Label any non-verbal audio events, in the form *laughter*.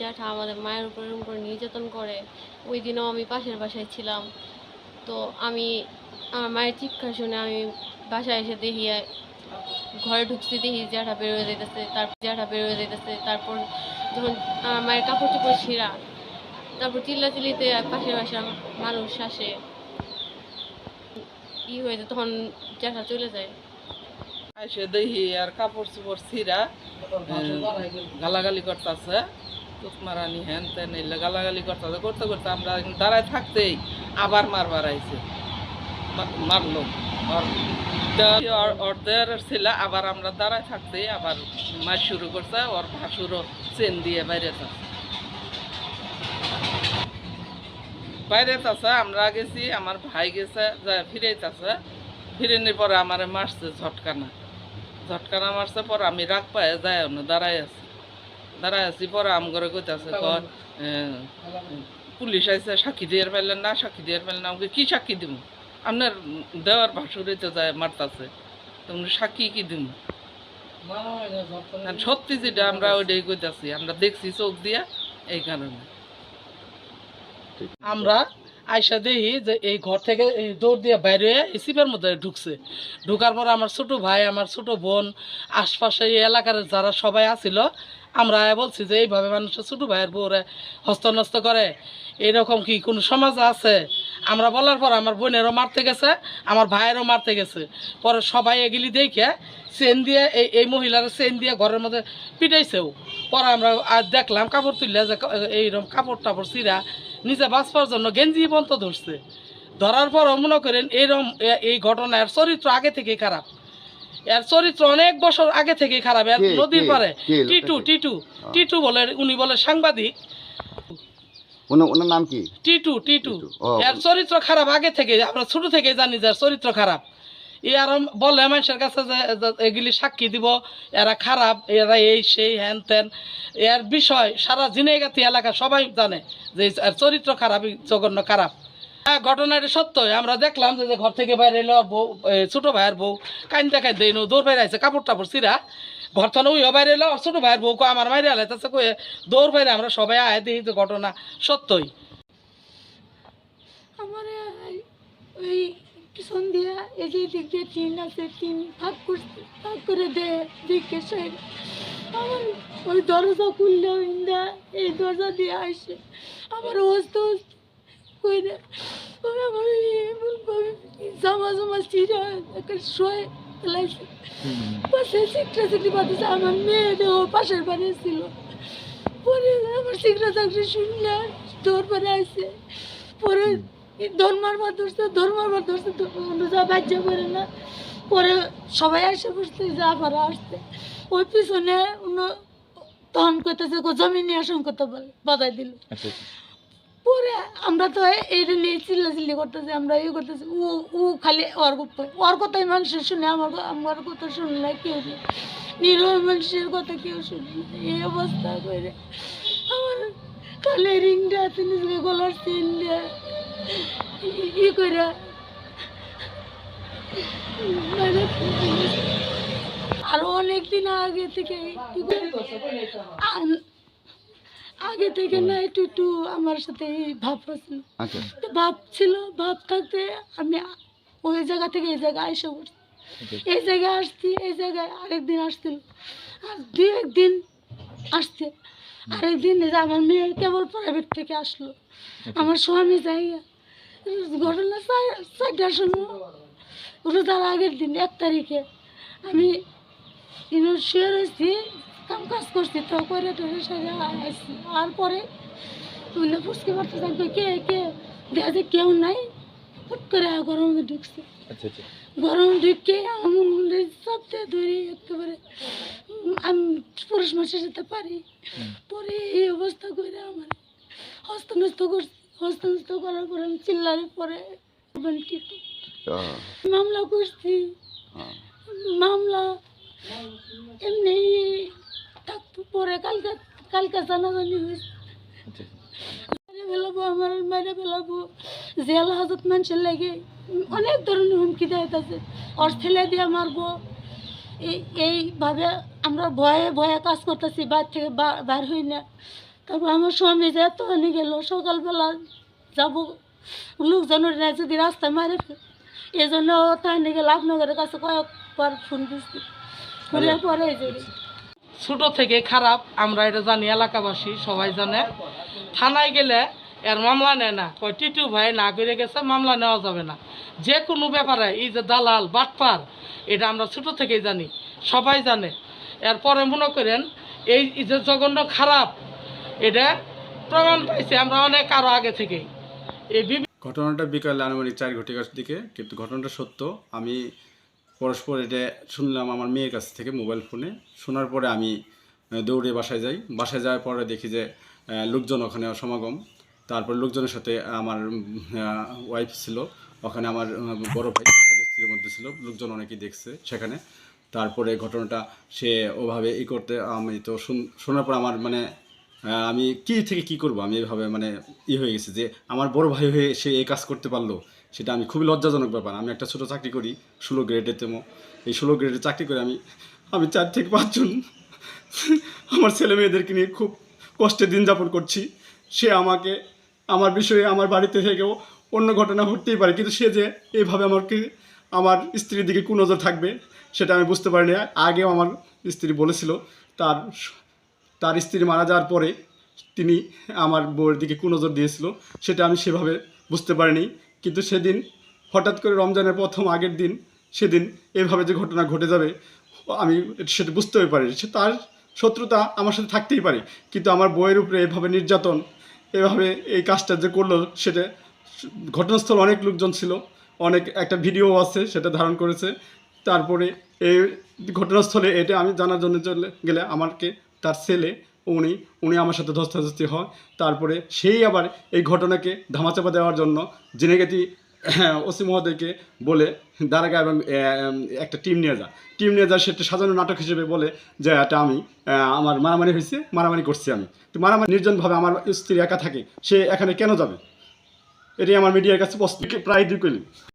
জ্যাঠা আমাদের মায়ের উপর এরকম করে নির্যাতন করে, ওই দিনও আমি পাশের বাসায় ছিলাম। তো আমি, আমার মায়ের চিৎকার শুনে আমি বাসায় এসে দেখি, ঘরে ঢুকছি দেখি জ্যাঠা বেরোয় যেতেছে তারপর জ্যাঠা বেরোয় যেতেছে তারপর যখন আমার মায়ের কাপড় চোপড় ছিঁড়া, তারপর চিল্লা চিল্লাচিল্লিতে পাশের বাসার মানুষ আসে। ই হয়ে যায়, তখন জ্যাঠা চলে যায়। দেখি আর কাপড় চোপড় ছিঁড়া গালাগালি করতেছে। তুকমারানি হ্যান তেন এলে গালাগালি করতেছে করতে করতে আমরা দাঁড়ায় থাকতেই আবার মারবার আইছে মারলো। দেয়ারের ছিল আবার আমরা দাঁড়ায় থাকতেই আবার মার শুরু করছে ওর ভাসুরও চেন দিয়ে বাইরে থাকে বাইরে আছে আমরা গেছি, আমার ভাই গেছে যা ফিরেইতেছে ফিরেনির পরে আমার মারছে ঝটকানা। ঝটকানা মারছে পরে আমি রাগ পায়ে যাই না দাঁড়াই আছি। দাঁড়াই আছি পরে আম করে কইতাছে কয় পুলিশ আইসে সাক্ষী দিয়ে ফেললেন না সাক্ষী দিয়ে ফেললেন আমাকে কি সাক্ষী দিব আপনার দেওয়ার ভাসুরে তো যায় মারতাছে তোমরা সাক্ষী কি দিব সত্যি যেটা আমরা ওইটাই কইতাছি আমরা দেখছি চোখ দিয়া এই কারণে আমরা আয়সা দেখি যে এই ঘর থেকে দৌড় দিয়ে বাইরে হয়ে এই সিপের মধ্যে ঢুকছে। ঢুকার পর আমার ছোট ভাই, আমার ছোট বোন, আশপাশে এই এলাকার যারা সবাই আছিল, আমরা বলছি যে এইভাবে মানুষের ছোট ভাইয়ের বউরে হস্তনস্ত করে। এরকম কি কোনো সমাজ আছে? আমরা বলার পর আমার বোনেরও মারতে গেছে, আমার ভাইয়েরও মারতে গেছে। পরে সবাই এগুলি দেখে চেন দিয়ে এই এই মহিলার চেন দিয়ে ঘরের মধ্যে পিটাইছেও। পরে আমরা দেখলাম কাপড় তুললে যে এইরকম কাপড় টাপড় চিরা নিজে বাঁচবার জন্য গেঞ্জি বন্ত ধরছে। ধরার পরও মনে করেন এইরকম এ- এই ঘটনার চরিত্র আগে থেকেই খারাপ। এর চরিত্র অনেক বছর আগে থেকেই খারাপ। এর নদীর? পারে টিটু টিটু। টিটু বলে উনি বলে সাংবাদিক। ওনার নাম কি? টিটু টিটু। টিটু, এর চরিত্র খারাপ আগে থেকে আমরা ছোট থেকে জানি যে চরিত্র খারাপ। ই আর বলে মানুষের কাছে যে এগুলি সাক্ষী দিব, এরা খারাপ, এরা এই সেই হ্যান ত্যান। এর বিষয় সারা জিনেগাতি এলাকা সবাই জানে যে চরিত্র খারাপ জঘন্য খারাপ। হ্যাঁ ঘটনাটি সত্যই। আমরা দেখলাম যে ঘর থেকে বাইরে এলো বউ ছোটো ভাইয়ের বউ। কাইন্দা কাইন্দা এনো দৌড় বাইরে আছে কাপড় টাপড় চিরা ঘর থেকে ওইও বাইরে এলো ছোট ভাইয়ের বউ কয় আমার মাইরে আলাই তাছে কয়ে দৌড় বাইরে আমরা সবাই আয় দেখি যে ঘটনা সত্যই। আমার ওই পিছন দিয়া এই যে দিক দিয়ে টিন আছে টিন ভাগ করছে ভাগ করে দে দিকে সাইড আমার ওই দরজা খুললে ইন্দা এই দরজা দিয়ে আসে। আমার হস্তে কই দে ওই আমার জামা জামা চিরা একটা শোয়ে ফেলাইছে। পাশে চিকটা চিকটি পাতিছে আমার মেয়ে দেহ পাশের বাড়ি ছিল। পরে আমার চিকটা চাকরি শুনলে তোর পরে আসে পরে ধর্মার ধরছে ধর্মার ধরছে যা বাজ্যা করে না। পরে সবাই আসে বসছে যা আবার আসছে ওই পিছনে তখন করতেছে জমি নিয়ে আসন করতে বলে বাধাই দিল। পরে আমরা তো এইটা নিয়ে চিল্লাচিল্লি করতেছি আমরা ইয়ে করতেছি ও ও খালি ওর ওর কথাই মানুষের শুনে আমার আমার কথা শুনলে কেউ নেই। নিরহ মানুষের কথা কেউ শুনে না। এই অবস্থা করে। আমার খালি রিংটা হাতে নিজেকে গলার চেন দিয়ে। ই- ই করে মানে আরও অনেক দিন আগে থেকে আগে থেকে না একটু একটু আমার সাথে ভাব ছিল আচ্ছা। ভাব ছিল ভাব থাকতে আমি ওই জায়গা থেকে এই জায়গায় এসে পড়ছি। এই জায়গায় আসছি এই জায়গায় আরেকদিন আসছিল। আর দু একদিন আসছে। আরেকদিন আমার মেয়ে কেবল প্রাইভেট থেকে আসলো। আমার স্বামী যাই ঘটনা চার- চারটার সময় রোজার আগের দিন এক তারিখে। আমি শুয়ে রয়েছি কাম কাজ করছি তো করে টরে সাথে আসছি আর পরে তুলে ফুসকে পারতে থাকবে কে কে? দেখা যায় কেউ নাই। ফুট করে গরমে ঢুকছে। গরম ঢুকে আমার মনে সবতে ধরে একেবারে আমি পুরুষ মানুষের সাথে পারি। পরে এই অবস্থা করে আমার হস্তনস্ত করছি। হস্তনস্ত করার পরে আমি চিল্লার পরে মামলা করছি। মামলা এমনি থাকতো পরে কালকে কালকে জানাজানি হয়েছে। মেরে ফেলাবো আমার মেরে ফেলাবো জেল হাজত মানুষের লাগে অনেক ধরনের হুমকি দেয় ওর ছেলে দিয়ে মারবো। এই এইভাবে আমরা ভয়ে ভয়ে কাজ করতেছি বাইর থেকে বা- বাইর হই না। তারপর আমার স্বামী যে এত আনি গেল সকালবেলা যাব লোকজনের না যদি রাস্তায় মারে এই জন্য তাহলে গেল আপনাদের কাছে কয়েকবার ফোন দিচ্ছি ফোনের পরে ছোট থেকে খারাপ আমরা এটা জানি এলাকাবাসী সবাই জানে। থানায় গেলে এর মামলা নেয় না। কয় টিটু ভাই না করে গেছে মামলা নেওয়া যাবে না। যে কোনো ব্যাপারে এই যে দালাল বাটপার এটা আমরা ছোট থেকেই জানি সবাই জানে। এরপরে মনে করেন এই এই যে জঘন্য খারাপ এটা প্রমাণ পাইছে আমরা অনেক আরও আগে থেকেই। এই ঘটনাটা বিকালে আনুমানিক চার ঘটি ঘটিকার দিকে, কিন্তু ঘটনাটা সত্য। আমি পরস্পর এটা শুনলাম আমার মেয়ের কাছ থেকে মোবাইল ফোনে। শোনার পরে আমি দৌড়ে বাসায় যাই। বাসায় যাওয়ার পরে দেখি যে লোকজন ওখানে সমাগম। তারপর লোকজনের সাথে আমার ওয়াইফ ছিল। ওখানে আমার বড় ভাই স্ত্রীর মধ্যে ছিল। লোকজন অনেকেই দেখছে সেখানে। তারপরে ঘটনাটা সে ওভাবে ই করতে আমি তো শোনার পর আমার মানে আমি কি থেকে কি করব? আমি এভাবে মানে ই হয়ে গেছে যে আমার বড় ভাই হয়ে সে এই কাজ করতে পারল, সেটা আমি খুবই লজ্জাজনক ব্যাপার। আমি একটা ছোটো চাকরি করি, ষোলো গ্রেডে তেমো। এই ষোলো গ্রেডে চাকরি করে আমি আমি চার থেকে পাঁচজন আমার ছেলে মেয়েদেরকে নিয়ে খুব কষ্টে দিন যাপন করছি। সে আমাকে, আমার বিষয়ে আমার বাড়িতে থেকেও অন্য ঘটনা ঘটতেই পারে, কিন্তু সে যে এইভাবে আমাকে, আমার স্ত্রীর দিকে কুনজর থাকবে, সেটা আমি বুঝতে পারিনি। আগেও আমার স্ত্রী বলেছিল, তার তার স্ত্রী মারা যাওয়ার পরে তিনি আমার বউয়ের দিকে কুনজর দিয়েছিল। সেটা আমি সেভাবে বুঝতে পারিনি। কিন্তু সেদিন হঠাৎ করে রমজানের প্রথম আগের দিন সেদিন এভাবে যে ঘটনা ঘটে যাবে, আমি সেটা বুঝতেও পারি সে তার শত্রুতা আমার সাথে থাকতেই পারে। কিন্তু আমার বউয়ের উপরে এভাবে নির্যাতন, এভাবে এই কাজটা যে করল, সেটা ঘটনাস্থল অনেক লোকজন ছিল, অনেক একটা ভিডিও আছে সেটা ধারণ করেছে। তারপরে এই ঘটনাস্থলে এটা আমি জানার জন্য চলে গেলে আমাকে তার ছেলে, উনি উনি আমার সাথে ধস্তাধস্তি হয়। তারপরে সেই আবার এই ঘটনাকে ধামাচাপা দেওয়ার জন্য জেনেগেতি, *clears throat* ওসি মহোদয়কে বলে, দারাগা এবং একটা টিম নিয়ে যা। টিম নিয়ে যা, সেটা সাজানো নাটক হিসেবে বলে যে, এটা আমি আমার মারামারি হয়েছে, মারামারি করছি আমি। তো মারামারি নির্জনভাবে আমার স্ত্রী একা থাকে, সে এখানে কেন যাবে? এটি আমার মিডিয়ার কাছে প্রায় দুই কলি